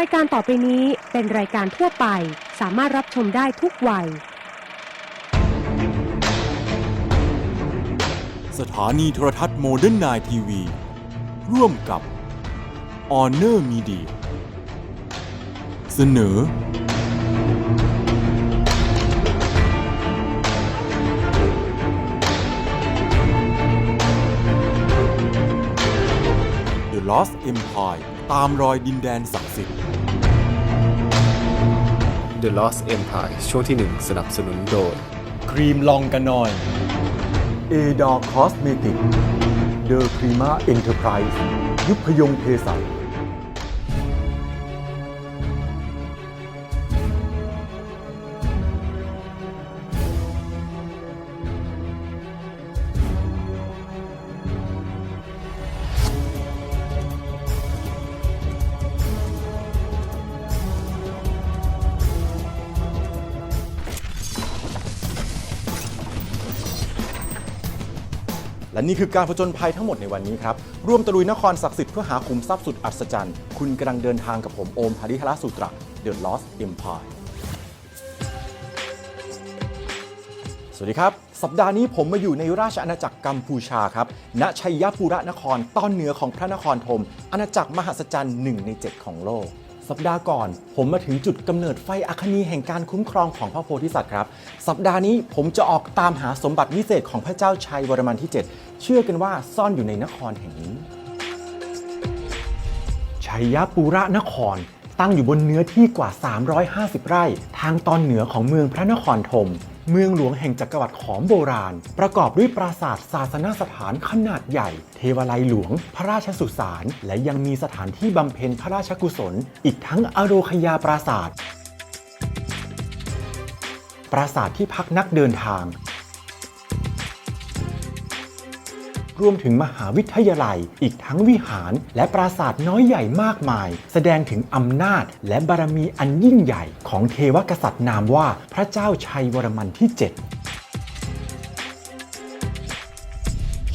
รายการต่อไปนี้เป็นรายการทั่วไป สามารถรับชมได้ทุกวัย สถานีโทรทัศน์โมเดิร์นไนทีวี ร่วมกับ Honor Media เสนอ The Lost Empire ตามรอยดินแดนศักดิ์สิทธิ์ The Lost Empire ช่วงที่ 1 สนับสนุนโดย ครีมลองกันหน่อย เอดอคอสเมติก เดอครีมาเอ็นเตอร์ไพรส์ยุพยงเภสัช และนี่คือการผจญภัยทั้งหมดในวันนี้ครับ ร่วมตะลุยนครศักดิ์สิทธิ์เพื่อหาขุมทรัพย์สุดอัศจรรย์ คุณกำลังเดินทางกับผมโอมหาริธราสุตระ The Lost Empire สวัสดีครับ สัปดาห์นี้ผมมาอยู่ในราชอาณาจักรกัมพูชาครับ ณ ชัยภูระนคร ตอนเหนือของพระนครธม อาณาจักรมหัศจรรย์หนึ่งใน 7 ของโลก สัปดาห์ก่อน ผมมาถึงจุดกำเนิดไฟอัคนีแห่งการคุ้มครองของพระโพธิสัตว์ครับ สัปดาห์นี้ผมจะออกตามหาสมบัติวิเศษของพระเจ้าชัยวรมันที่ 7 เชื่อกันว่าซ่อนอยู่ในนครแห่งนี้ ชัยปูระนครตั้งอยู่บนเนื้อที่กว่า 350 ไร่ ทางตอนเหนือของเมืองพระนครธม เมืองหลวงแห่งจักรวรรดิขอมโบราณ ประกอบด้วยปราสาทศาสนสถานขนาดใหญ่ เทวาลัยหลวง พระราชสุสาน และยังมีสถานที่บำเพ็ญพระราชกุศล อีกทั้งอโรคยาปราสาท ปราสาทที่พักนักเดินทาง รวมถึงมหาวิทยาลัย อีกทั้งวิหารและปราสาทน้อยใหญ่มากมาย แสดงถึงอำนาจและบารมีอันยิ่งใหญ่ของเทวกษัตริย์นามว่าพระเจ้าชัยวรมันที่ 7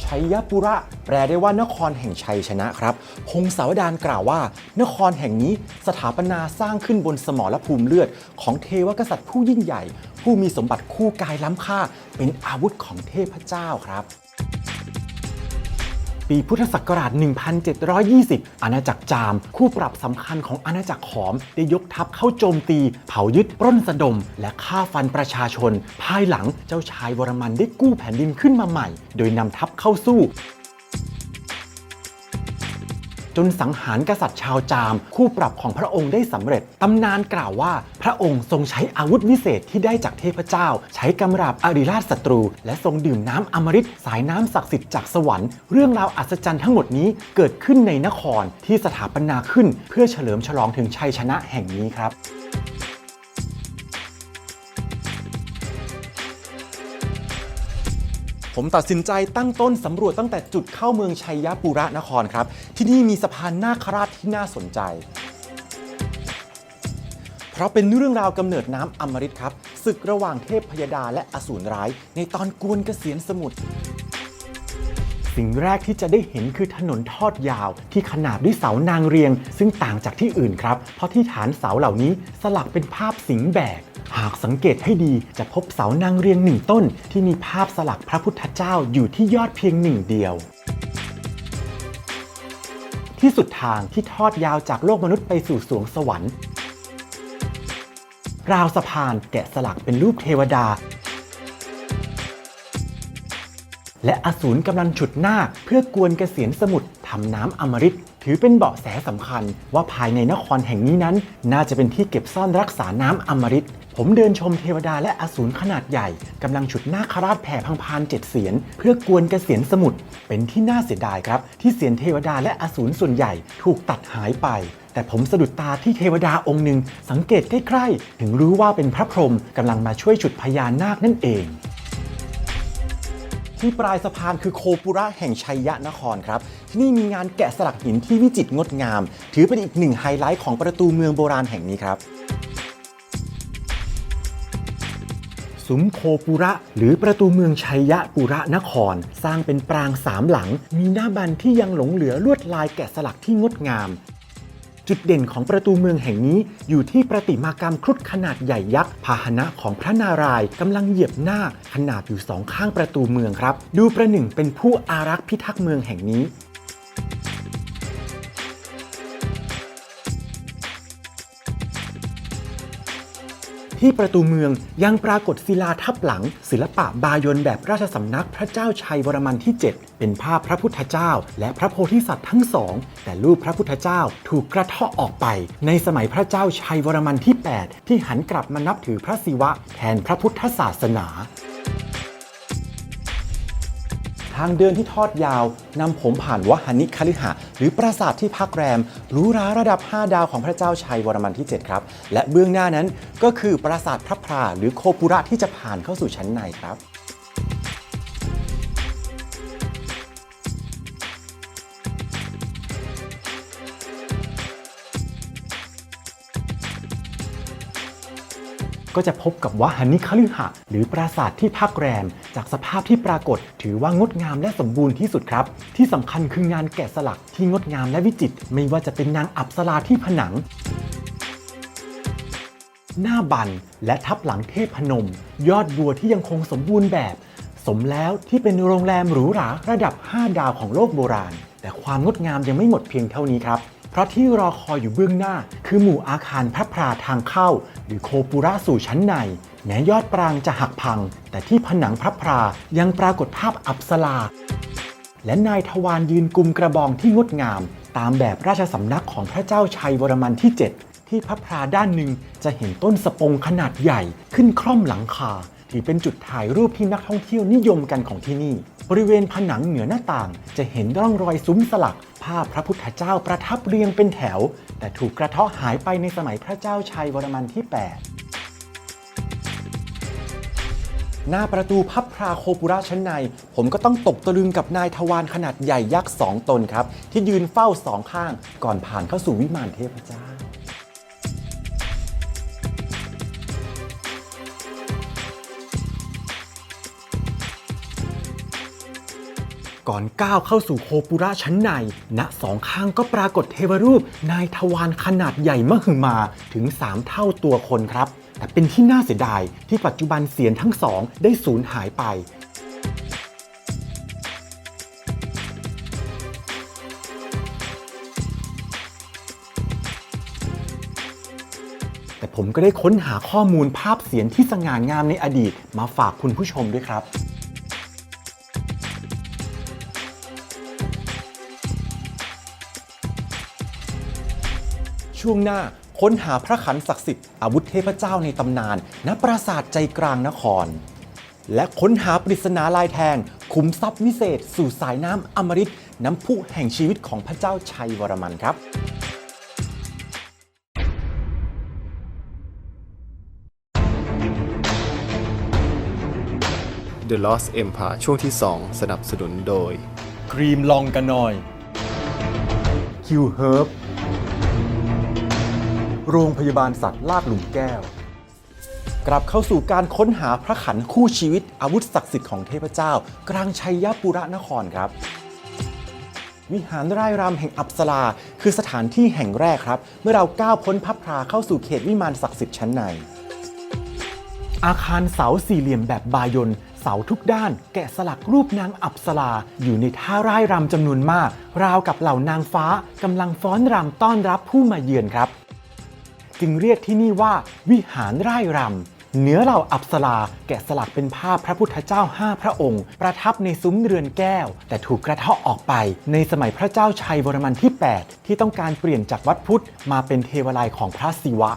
ชัยปุระ แปลได้ว่านครแห่งชัยชนะครับ พงศาวดารกล่าวว่า นครแห่งนี้สถาปนาสร้างขึ้นบนสมรภูมิเลือด ของเทวกษัตริย์ผู้ยิ่งใหญ่ ผู้มีสมบัติคู่กายล้ำค่า เป็นอาวุธของเทพเจ้าครับ ปีพุทธศักราช 1720 อาณาจักรจาม คู่ปรับสำคัญของอาณาจักรขอม ได้ยกทัพเข้าโจมตี เผายึดปล้นสะดม และฆ่าฟันประชาชน ภายหลังเจ้าชายวรมันได้กู้แผ่นดินขึ้นมาใหม่ โดยนำทัพเข้าสู้ จนสังหารกษัตริย์ชาวจาม คู่ปรับของพระองค์ได้สำเร็จ ตำนานกล่าวว่า พระองค์ทรงใช้อาวุธวิเศษที่ได้จากเทพเจ้า ใช้กำราบอริราชศัตรู และทรงดื่มน้ำอมฤตสายน้ำศักดิ์สิทธิ์จากสวรรค์เรื่องราวอัศจรรย์ทั้งหมดนี้เกิดขึ้นในนครที่สถาปนาขึ้น เพื่อเฉลิมฉลองถึงชัยชนะแห่งนี้ครับ ผมตัดสินใจตั้งต้นสำรวจตั้งแต่จุดเข้าเมืองชัยปุระนครครับ ที่นี่มีสะพานนาคราชที่น่าสนใจ เพราะเป็นเรื่องราวกำเนิดน้ำอมฤตครับศึกระหว่างเทพพยดาและอสูรร้าย ในตอนกวนเกษียณสมุทร สิ่งแรกที่จะได้เห็นคือถนนทอดยาว ที่ขนาบด้วยเสานางเรียง ซึ่งต่างจากที่อื่นครับ เพราะที่ฐานเสาเหล่านี้สลักเป็นภาพสิงห์แบกหากสังเกตให้ดีจะพบเสานางเรียงหนึ่งต้น ที่มีภาพสลักพระพุทธเจ้าอยู่ที่ยอดเพียงหนึ่งเดียว ที่สุดทางที่ทอดยาวจากโลกมนุษย์ไปสู่สวงสวรรค์ ราวสะพานแกะสลักเป็นรูปเทวดา และอสูรกำลังฉุดหน้าเพื่อกวนเกษียณสมุทรทำน้ำอมฤตถือเป็นเบาะแสสำคัญ ว่าภายในนครแห่งนี้นั้น น่าจะเป็นที่เก็บซ่อนรักษาน้ำอมฤตผมเดินชมเทวดาและอสูรขนาดใหญ่กำลังฉุดหน้าคราชแผ่พังพานเจ็ดเสียน เพื่อกวนเกษียณสมุทรเป็นที่น่าเสียดายครับ ที่เสียนเทวดาและอสูรส่วนใหญ่ถูกตัดหายไป แต่ผมสะดุดตาที่เทวดาองค์หนึ่งสังเกตใกล้ๆ ถึงรู้ว่าเป็นพระพรหมกำลังมาช่วยฉุดพญานาคนั่นเอง ที่ปลายสะพานคือโคปุระแห่งชัยยะนครครับ ที่นี่มีงานแกะสลักหินที่วิจิตรงดงาม ถือเป็นอีกหนึ่งไฮไลท์ของประตูเมืองโบราณแห่งนี้ครับซุ้มโคปุระ หรือประตูเมืองชัยยะปุระนคร สร้างเป็นปรางสามหลัง มีหน้าบันที่ยังหลงเหลือลวดลายแกะสลักที่งดงาม จุดเด่นของประตูเมืองแห่งนี้อยู่ที่ประติมากรรมครุฑขนาดใหญ่ยักษ์พาหนะของพระนารายณ์กำลังเหยียบหน้าขนาบอยู่สองข้างประตูเมืองครับ ดูประหนึ่งเป็นผู้อารักษ์พิทักษ์เมืองแห่งนี้ ที่ประตูเมืองยังปรากฏศิลาทับหลัง ศิลปะบายนแบบราชสำนักพระเจ้าชัยวรมันที่ 7 เป็นภาพพระพุทธเจ้า และพระโพธิสัตว์ทั้งสอง แต่รูปพระพุทธเจ้าถูกกระเทาะออกไป ในสมัยพระเจ้าชัยวรมันที่ 8 ที่หันกลับมานับถือพระศิวะแทนพระพุทธศาสนา ทางเดินที่ทอดยาวนำผมผ่านวหานิคลิหะหรือปราสาทที่พักแรมหรูหราระดับ 5 ดาวของพระเจ้าชัยวรมันที่ 7 ครับ และเบื้องหน้านั้นก็คือปราสาทพระพราหรือโคปุระที่จะผ่านเข้าสู่ชั้นในครับ ก็จะพบกับวหานิคฤหะ หรือปราสาทที่พักแรม จากสภาพที่ปรากฏ ถือว่างดงามและสมบูรณ์ที่สุดครับ ที่สำคัญคืองานแกะสลักที่งดงามและวิจิตรไม่ว่าจะเป็นนางอัปสราที่ผนัง หน้าบันและทับหลังเทพพนม ยอดบัวที่ยังคงสมบูรณ์แบบ สมแล้วที่เป็นโรงแรมหรูหราระดับ 5 ดาวของโลกโบราณ แต่ความงดงามยังไม่หมดเพียงเท่านี้ครับ เพราะที่รอคอยอยู่เบื้องหน้า คือหมู่อาคารพระพราทางเข้า หรือโคปุระสู่ชั้นใน แม้ยอดปรางจะหักพัง แต่ที่ผนังพระพรายังปรากฏภาพอัปสราและนายทวารยืนกุมกระบองที่งดงาม ตามแบบราชสำนักของพระเจ้าชัยวรมันที่ 7 ที่พระพราด้านหนึ่งจะเห็นต้นสปงขนาดใหญ่ขึ้นคล่อมหลังคา ถือเป็นจุดถ่ายรูปที่นักท่องเที่ยวนิยมกันของที่นี่ บริเวณผนังเหนือหน้าต่าง จะเห็นร่องรอยซุ้มสลัก ภาพพระพุทธเจ้าประทับเรียงเป็นแถว แต่ถูกกระเทาะหายไปในสมัยพระเจ้าชัยวรมันที่ 8 หน้าประตูพับพราโคปุระชั้นใน ผมก็ต้องตกตะลึงกับนายทวารขนาดใหญ่ยักษ์สองตนครับ ที่ยืนเฝ้าสองข้างก่อนผ่านเข้าสู่วิมานเทพเจ้า ก่อนก้าวเข้าสู่โคปุระชั้นใน ณสองข้างก็ปรากฏเทวรูปนายทวารขนาดใหญ่มหึมาถึง 3 เท่าตัวคนครับ แต่เป็นที่น่าเสียดายที่ปัจจุบันเสียนทั้งสองได้สูญหายไปแต่ผมก็ได้ค้นหาข้อมูลภาพเสียนที่สง่างามในอดีตมาฝากคุณผู้ชมด้วยครับ ช่วงหน้า ค้นหาพระขันศักดิ์สิทธิ์อาวุธเทพเจ้าในตำนาน ณปราสาทใจกลางนคร และค้นหาปริศนาลายแทงขุมทรัพย์วิเศษ สู่สายน้ำอมฤตน้ำพุแห่งชีวิตของพระเจ้าชัยวรมันครับ The Lost Empire ช่วงที่ 2 สนับสนุนโดย ครีมลองกันหน่อยคิวเฮิร์บ โรงพยาบาลสัตว์ลาดหลุมแก้ว กลับเข้าสู่การค้นหาพระขันคู่ชีวิต อาวุธศักดิ์สิทธิ์ของเทพเจ้า กลางชัยยปุระนครครับ วิหารไร่รำแห่งอัปสราคือสถานที่แห่งแรกครับ เมื่อเราก้าวพ้นพับพราเข้าสู่เขตวิมานศักดิ์สิทธิ์ชั้นใน อาคารเสาสี่เหลี่ยมแบบบายนเสาทุกด้านแกะสลักรูปนางอัปสราอยู่ในท่าร่ายรำจำนวนมาก ราวกับเหล่านางฟ้ากำลังฟ้อนรำต้อนรับผู้มาเยือนครับ จึงเรียกที่นี่ว่าวิหารไร่รำเนื้อเหล่าอัปสราแกะสลักเป็นภาพพระพุทธเจ้าห้าพระองค์ ประทับในซุ้มเรือนแก้ว แต่ถูกกระเทาะออกไป ในสมัยพระเจ้าชัยวรมันที่ 8 ที่ต้องการเปลี่ยนจากวัดพุทธมาเป็นเทวาลัยของพระศิวะ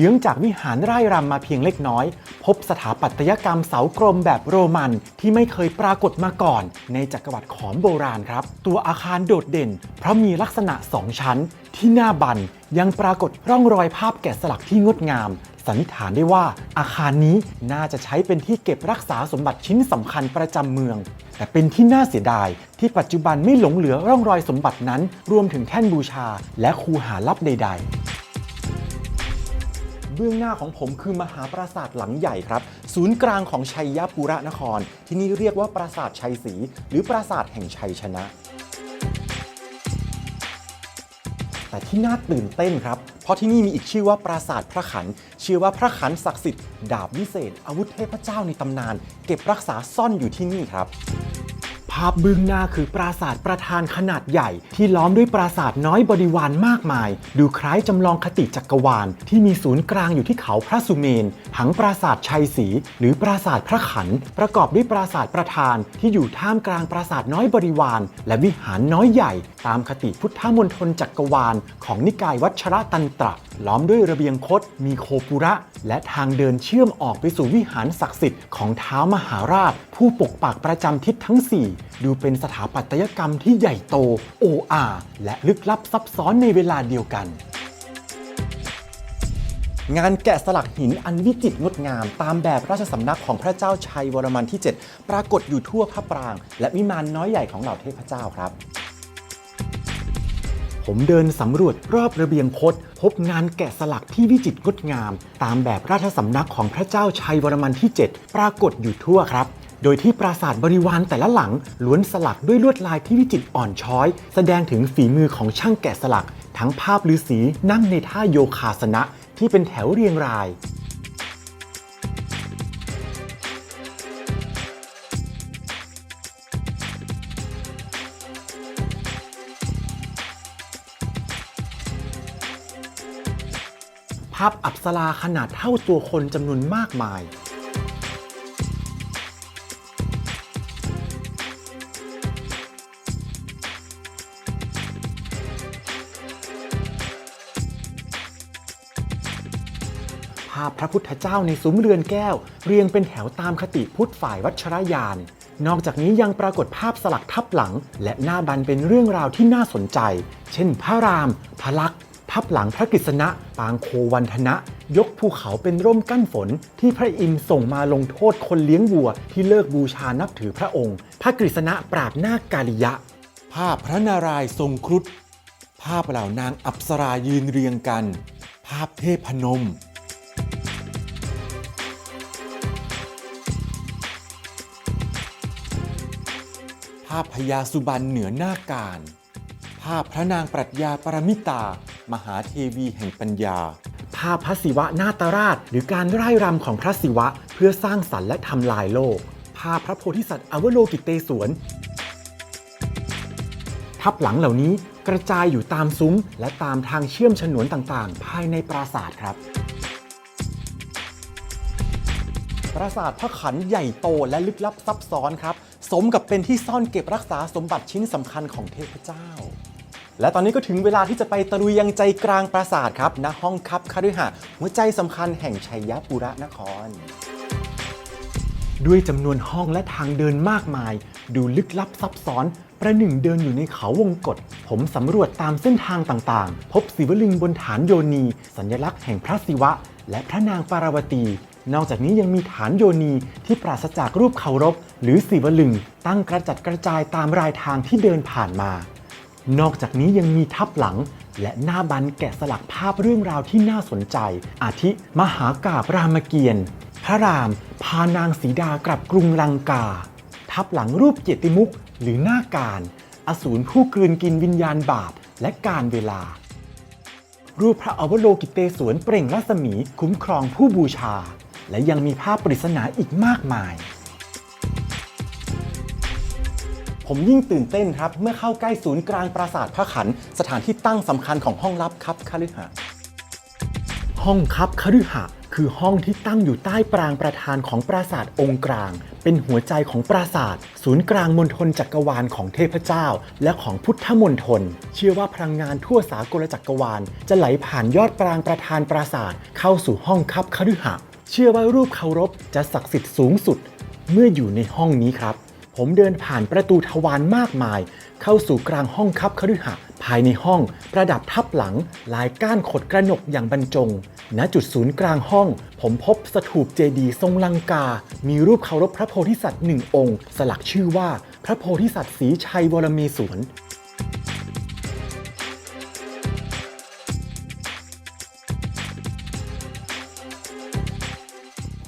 เยื้องจากวิหารไร่รำมาเพียงเล็กน้อย พบสถาปัตยกรรมเสากลมแบบโรมันที่ไม่เคยปรากฏมาก่อน ในจักรวรรดิขอมโบราณครับ ตัวอาคารโดดเด่น เพราะมีลักษณะสองชั้น ที่หน้าบันยังปรากฏร่องรอยภาพแกะสลักที่งดงามสันนิษฐานได้ว่าอาคารนี้น่าจะใช้เป็นที่เก็บรักษาสมบัติชิ้นสำคัญประจำเมือง แต่เป็นที่น่าเสียดาย ที่ปัจจุบันไม่หลงเหลือร่องรอยสมบัตินั้น รวมถึงแท่นบูชา และคูหาลับใด ๆ บื้องหน้าของผมคือมหาปราสาทหลังใหญ่ครับ ศูนย์กลางของชัยยปุระนคร ที่นี่เรียกว่าปราสาทชัยศรีหรือปราสาทแห่งชัยชนะแต่ที่น่าตื่นเต้นครับ เพราะที่นี่มีอีกชื่อว่าปราสาทพระขัน ชื่อว่าพระขันศักดิ์สิทธิ์ดาบวิเศษ อาวุธเทพเจ้าในตำนาน เก็บรักษาซ่อนอยู่ที่นี่ครับ ภาพเบื้องหน้าคือปราสาทประธานขนาดใหญ่ ที่ล้อมด้วยปราสาทน้อยบริวารมากมาย ดูคล้ายจำลองคติจักรวาล ที่มีศูนย์กลางอยู่ที่เขาพระสุเมนผังปราสาทชัยศรีหรือปราสาทพระขัน ประกอบด้วยปราสาทประธาน ที่อยู่ท่ามกลางปราสาทน้อยบริวาร และวิหารน้อยใหญ่ ตามคติพุทธมณฑลจักรวาล ของนิกายวัชระตันตระ ล้อมด้วยระเบียงคดมีโคปุระ และทางเดินเชื่อมออกไปสู่วิหารศักดิ์สิทธิ์ของเท้ามหาราช ผู้ปกปักประจำทิศทั้ง 4 ดูเป็นสถาปัตยกรรมที่ใหญ่โต โออาและลึกลับซับซ้อนในเวลาเดียวกันงานแกะสลักหินอันวิจิตรงดงาม ตามแบบราชสำนักของพระเจ้าชัยวรมันที่ 7 ปรากฏอยู่ทั่วพระปราง และวิมานน้อยใหญ่ของเหล่าเทพเจ้าครับ ผมเดินสำรวจรอบระเบียงคดพบงานแกะสลักที่วิจิตรงดงาม ตามแบบราชสำนักของพระเจ้าชัยวรมันที่ 7 ปรากฏอยู่ทั่วครับ โดยที่ปราสาทบริวารแต่ละหลังล้วนสลักด้วยลวดลายที่วิจิตรอ่อนช้อย แสดงถึงฝีมือของช่างแกะสลัก ทั้งภาพฤาษีนั่งในท่าโยคาสนะที่เป็นแถวเรียงรายาพอัปสราขนาดเท่าตัวคนจำนวนมากมาย ภาพพระพุทธเจ้าในซุ้มเรือนแก้ว เรียงเป็นแถวตามคติพุทธฝ่ายวัชรยาน นอกจากนี้ยังปรากฏภาพสลักทับหลัง และหน้าบันเป็นเรื่องราวที่น่าสนใจ เช่น พระราม พระลักษ ทับหลังพระกฤษณะ ปางโควันทนะ ยกภูเขาเป็นร่มกั้นฝน ที่พระอินทร์ส่งมาลงโทษคนเลี้ยงวัว ที่เลิกบูชานับถือพระองค์ พระกฤษณะปราบนาคกาลิยะ ภาพพระนารายณ์ทรงครุฑภาพเหล่านางอัปสรายืนเรียงกัน ภาพเทพนมภาพพญาสุบรรณเหนือหน้าการาพพระนางปรัชญาปรมิตา มหาเทวีแห่งปัญญา ภาพพระศิวะนาตราช หรือการไร่รำของพระศิวะ เพื่อสร้างสรรค์และทำลายโลก ภาพพระโพธิสัตว์อวโลกิเตศวนทับหลังเหล่านี้กระจายอยู่ตามซุ้ม และตามทางเชื่อมฉนวนต่างๆ ภายในปราสาทครับ ปราสาทพระขันใหญ่โตและลึกลับซับซ้อนครับ สมกับเป็นที่ซ่อนเก็บรักษาสมบัติชิ้นสำคัญของเทพเจ้า และตอนนี้ก็ถึงเวลาที่จะไปตะลุยยังใจกลางปราสาทครับณห้องคับคฤหะหัวใจสำคัญแห่งชัยยปุระนคร ด้วยจำนวนห้องและทางเดินมากมาย ดูลึกลับซับซ้อน ประหนึ่งเดินอยู่ในเขาวงกฏผมสำรวจตามเส้นทางต่างๆ พบศิวลึงบนฐานโยนี สัญลักษณ์แห่งพระศิวะ และพระนางปาราวตี นอกจากนี้ยังมีฐานโยนีที่ปราศจากรูปเคารพ หรือศิวลึง ตั้งกระจัดกระจายตามรายทางที่เดินผ่านมา นอกจากนี้ยังมีทับหลัง และหน้าบันแกะสลักภาพเรื่องราวที่น่าสนใจ อาทิมหากาบรามเกียรติ์พระราม พานางสีดากลับกรุงลังกา ทับหลังรูปเกียรติมุก หรือหน้าการ อสูรผู้กลืนกินวิญญาณบาปและการเวลา รูปพระอวโลกิเตศวนเปล่งรัศมีคุ้มครองผู้บูชา และยังมีภาพปริศนาอีกมากมาย ผมยิ่งตื่นเต้นครับ เมื่อเข้าใกล้ศูนย์กลางปราสาทพระขัน สถานที่ตั้งสำคัญของห้องลับครับคฤหะห้องคับคฤหะคือห้องที่ตั้งอยู่ใต้ปรางประธานของปราสาทองค์กลาง เป็นหัวใจของปราสาท ศูนย์กลางมณฑลจักรวาลของเทพเจ้า และของพุทธมณฑลเชื่อว่าพลังงานทั่วสากลจักรวาล จะไหลผ่านยอดปรางประธานปราสาท เข้าสู่ห้องคับคฤหะเชื่อว่ารูปเคารพจะศักดิ์สิทธิ์สูงสุด เมื่ออยู่ในห้องนี้ครับ ผมเดินผ่านประตูทวารมากมาย เข้าสู่กลางห้องคับคฤหะภายในห้องประดับทับหลังลายก้านขดกระหนกอย่างบรรจง ณจุดศูนย์กลางห้อง ผมพบสถูปเจดีย์ทรงลังกา มีรูปเคารพพระโพธิสัตว์หนึ่งองค์ สลักชื่อว่าพระโพธิสัตว์สีชัยวรมีสวน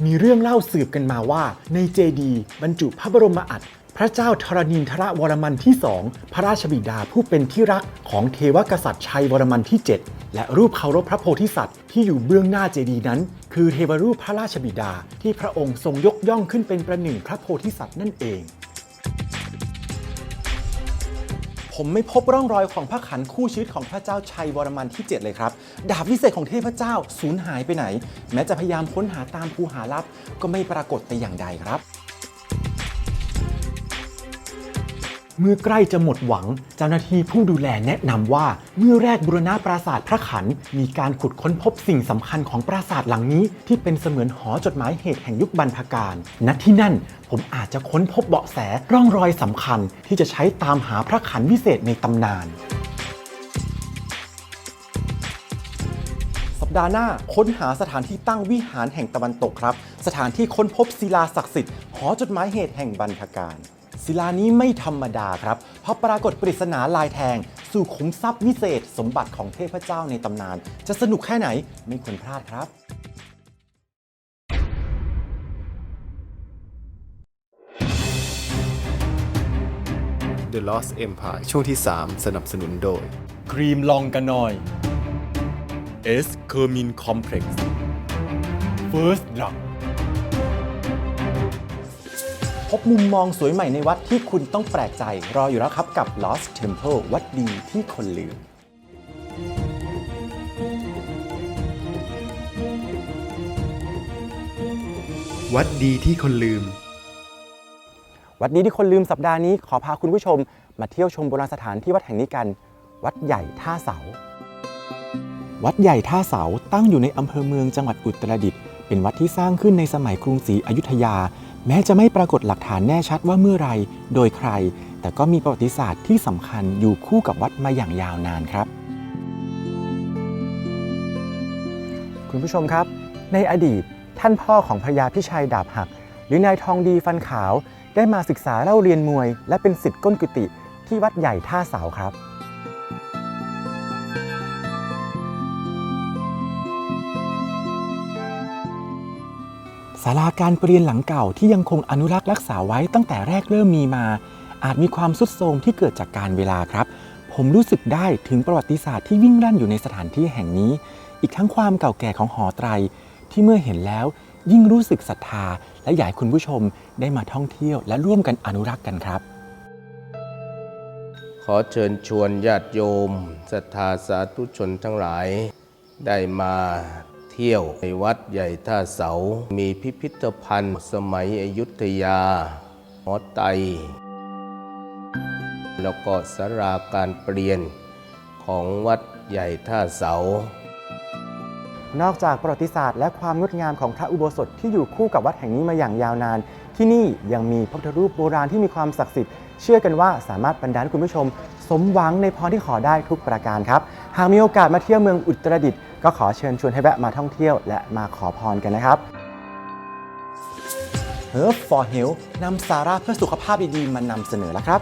มีเรื่องเล่าสืบกันมาว่าในเจดีย์บรรจุพระบรมอัฐ พระเจ้าธรณินทรวรมันที่สองพระราชบิดาผู้เป็นที่รักของเทวกษัตริย์ชัยวรมันที่ 7 และรูปเคารพพระโพธิสัตว์ที่อยู่เบื้องหน้าเจดีย์นั้น คือเทวรูปพระราชบิดาที่พระองค์ทรงยกย่องขึ้นเป็นประหนึ่งพระโพธิสัตว์นั่นเอง ผมไม่พบร่องรอยของพระขันคู่ชีวิตของพระเจ้าชัยวรมันที่ 7 เลยครับ ดาบวิเศษของเทพเจ้าสูญหายไปไหน แม้จะพยายามค้นหาตามภูหาลับก็ไม่ปรากฏแต่อย่างใดครับ เมื่อใกล้จะหมดหวัง เจ้าหน้าที่ผู้ดูแลแนะนำว่า เมื่อแรกบุรณะปราสาทพระขัน มีการขุดค้นพบสิ่งสำคัญของปราสาทหลังนี้ ที่เป็นเสมือนหอจดหมายเหตุแห่งยุคบรรพกาลณที่นั่นผมอาจจะค้นพบเบาะแสร่องรอยสำคัญ ที่จะใช้ตามหาพระขันวิเศษในตำนานสัปดาห์หน้าค้นหาสถานที่ตั้งวิหารแห่งตะวันตกครับ สถานที่ค้นพบศิลาศักดิ์สิทธิ์หอจดหมายเหตุแห่งบรรพการ ศิลานี้ไม่ธรรมดาครับ เพราะปรากฏปริศนาลายแทง สู่ขุมทรัพย์วิเศษ สมบัติของเทพเจ้าในตำนาน จะสนุกแค่ไหนไม่ควรพลาดครับ The Lost Empire ช่วงที่ 3 สนับสนุนโดย ครีมลองกันหน่อยเอสเคอร์มินคอมเพล็กซ์เฟิ พบมุมมองสวยใหม่ในวัดที่คุณต้องแปลกใจ รออยู่แล้วครับกับ Lost Temple วัดดีที่คนลืมวัดดีที่คนลืม วัดนี้ที่คนลืมสัปดาห์นี้ขอพาคุณผู้ชม มาเที่ยวชมโบราณสถานที่วัดแห่งนี้กัน วัดใหญ่ท่าเสา วัดใหญ่ท่าเสาตั้งอยู่ในอำเภอเมืองจังหวัดอุตรดิตถ์เป็นวัดที่สร้างขึ้นในสมัยกรุงศรีอยุธยา แม้จะไม่ปรากฏหลักฐานแน่ชัดว่าเมื่อไรโดยใคร แต่ก็มีประวัติศาสตร์ที่สำคัญอยู่คู่กับวัดมาอย่างยาวนานครับ คุณผู้ชมครับ ในอดีตท่านพ่อของพระยาพิชัยดาบหัก หรือนายทองดีฟันขาว ได้มาศึกษาเล่าเรียนมวย และเป็นศิษย์ก้นกุฏิที่วัดใหญ่ท่าเสาครับ ศาลาการประเรียนหลังเก่าที่ยังคงอนุรักษ์รักษาไว้ตั้งแต่แรกเริ่มมีมา อาจมีความสุดโทรมที่เกิดจากการเวลาครับ ผมรู้สึกได้ถึงประวัติศาสตร์ที่วิ่งรั่นอยู่ในสถานที่แห่งนี้ อีกทั้งความเก่าแก่ของหอไตร ที่เมื่อเห็นแล้วยิ่งรู้สึกศรัทธา และอยากให้คุณผู้ชมได้มาท่องเที่ยวและร่วมกันอนุรักษ์กันครับ ขอเชิญชวนญาติโยมศรัทธาสาธุชนทั้งหลาย ได้มา เที่ยว ในวัดใหญ่ท่าเสา มีพิพิธภัณฑ์ สมัยอยุธยาหอไต แล้วก็สาราการเปลี่ยนของวัดใหญ่ท่าเสา นอกจากประวัติศาสตร์และความงดงามของพระอุโบสถที่อยู่คู่กับวัดแห่งนี้มาอย่างยาวนาน ที่นี่ยังมีพระพุทธรูปโบราณที่มีความศักดิ์สิทธิ์ เชื่อกันว่าสามารถบรรดาลคุณผู้ชม สมหวังในพรที่ขอได้ทุกประการครับ หากมีโอกาสมาเที่ยวเมืองอุตรดิตถ์ ก็ขอเชิญชวนให้แวะมาท่องเที่ยวและมาขอพรกันนะครับ Herb for Health นำสาระเพื่อสุขภาพดีๆมานำเสนอแล้วครับ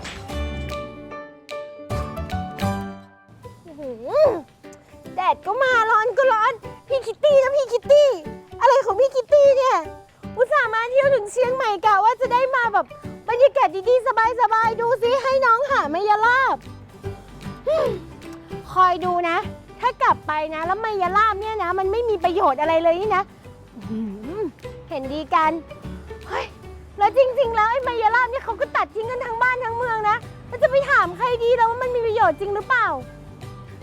จริงหรือเปล่า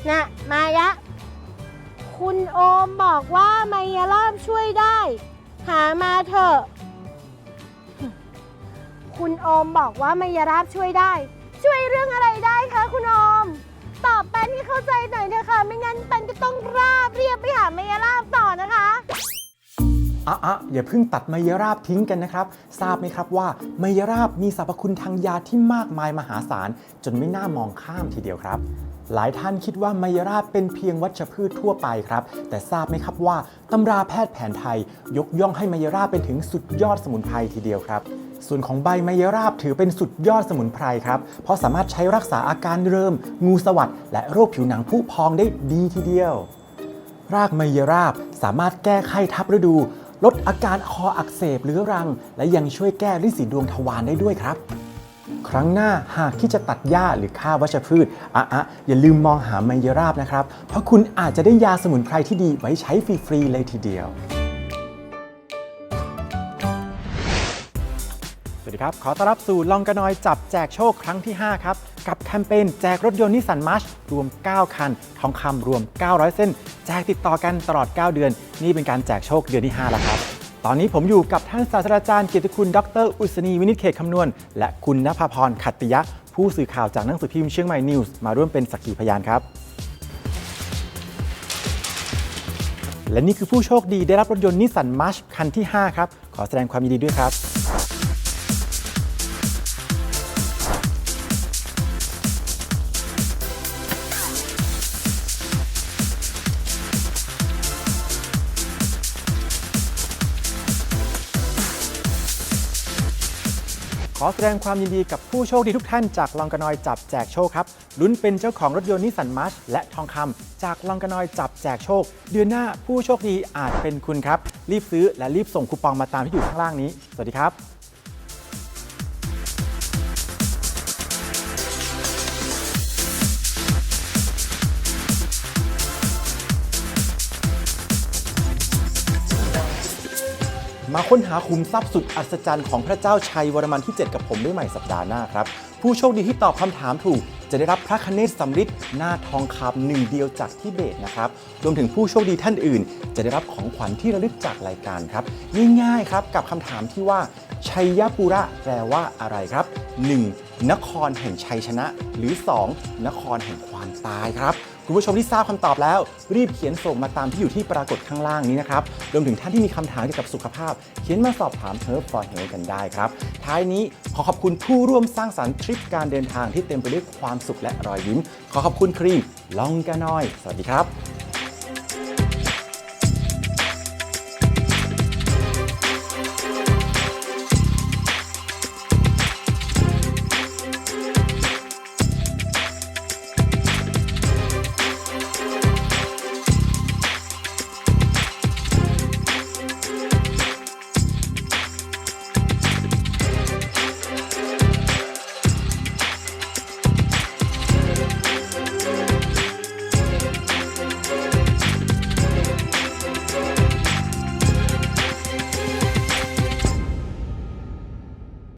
นะมายะ คุณโอมบอกว่ามายาลาบช่วยได้ หามาเถอะคุณโอมบอกว่ามายาลาบช่วยได้ ช่วยเรื่องอะไรได้คะคุณโอม ตอบแปนให้เข้าใจหน่อยเถอะค่ะ ไม่งั้นแปนก็ต้องราบเรียบไปหามายาลาบต่อนะคะ อะอะอย่าเพิ่งตัดไมยราบทิ้งกันนะครับ ทราบไหมครับว่าไมยราบมีสรรพคุณทางยาที่มากมายมหาศาล จนไม่น่ามองข้ามทีเดียวครับหลายท่านคิดว่าไมยราบเป็นเพียงวัชพืชทั่วไปครับ แต่ทราบไหมครับว่าตำราแพทย์แผนไทย ยกย่องให้ไมยราบเป็นถึงสุดยอดสมุนไพรทีเดียวครับ ส่วนของใบไมยราบถือเป็นสุดยอดสมุนไพรครับ เพราะสามารถใช้รักษาอาการเริ่ม งูสวัสดและโรคผิวหนังผุพองได้ดีทีเดียว รากไมยราบสามารถแก้ไข้ทับฤดู ลดอาการคออักเสบเรื้อรัง และยังช่วยแก้ริดสีดวงทวารได้ด้วยครับ ครั้งหน้าหากที่จะตัดหญ้าหรือฆ่าวัชพืชอะอะอย่าลืมมองหาไมยราบนะครับ เพราะคุณอาจจะได้ยาสมุนไพรที่ดีไว้ใช้ฟรีๆเลยทีเดียว ดีครับ ขอต้อนรับสู่ลองกระนอยจับแจกโชคครั้งที่ 5 ครับ กับแคมเปญแจกรถยนต์นิสสันมาร์ชรวม 9 คัน ทองคำรวม 900 เส้น แจกติดต่อกันตลอด 9 เดือน นี่เป็นการแจกโชคเดือนที่ 5 แล้วครับ ตอนนี้ผมอยู่กับท่านศาสตราจารย์เกียรติคุณ ดร อุศนีวินิจเขตคำนวณ และคุณนภพรขัตติยะ ผู้สื่อข่าวจากหนังสือพิมพ์เชียงใหม่นิวส์มาร่วมเป็นสักขีพยานครับและนี่คือผู้โชคดีได้รับรถยนต์นิสสันมาร์ชคันที่ 5 ครับ ขอแสดงความยินดีด้วยครับ อแสดงความยินดีกับผู้โชคดีทุกท่านจากลองกระนอยจับแจกโชคครับ ลุ้นเป็นเจ้าของรถยนต์นิสสันมาร์ชและทองคำจากลองกระนอยจับแจกโชค เดือนหน้าผู้โชคดีอาจเป็นคุณครับ รีบซื้อและรีบส่งคูปองมาตามที่อยู่ข้างล่างนี้ สวัสดีครับ มาค้นหาขุมทรัพย์สุดอัศจรรย์ของพระเจ้าชัยวรมันที่ 7 กับผมได้ใหม่สัปดาห์หน้าครับ ผู้โชคดีที่ตอบคำถามถูก จะได้รับพระคเนศสำริดหน้าทองคำหนึ่งเดียวจากทิเบตนะครับรวมถึงผู้โชคดีท่านอื่น จะได้รับของขวัญที่ระลึกจากรายการครับง่ายๆครับกับคำถามที่ว่า ชัยปุระแปลว่าอะไรครับ 1. นครแห่งชัยชนะ หรือ 2. นครแห่งความตายครับ คุณผู้ชมที่ทราบคำตอบแล้ว รีบเขียนส่งมาตามที่อยู่ที่ปรากฏข้างล่างนี้นะครับรวมถึงท่านที่มีคำถามเกี่ยวกับสุขภาพ เขียนมาสอบถาม Herb for Health กันได้ครับ ท้ายนี้ขอขอบคุณผู้ร่วมสร้างสรรค์ทริปการเดินทางที่เต็มไปด้วยความสุขและรอยยิ้ม ขอขอบคุณครีมลองกานอย สวัสดีครับ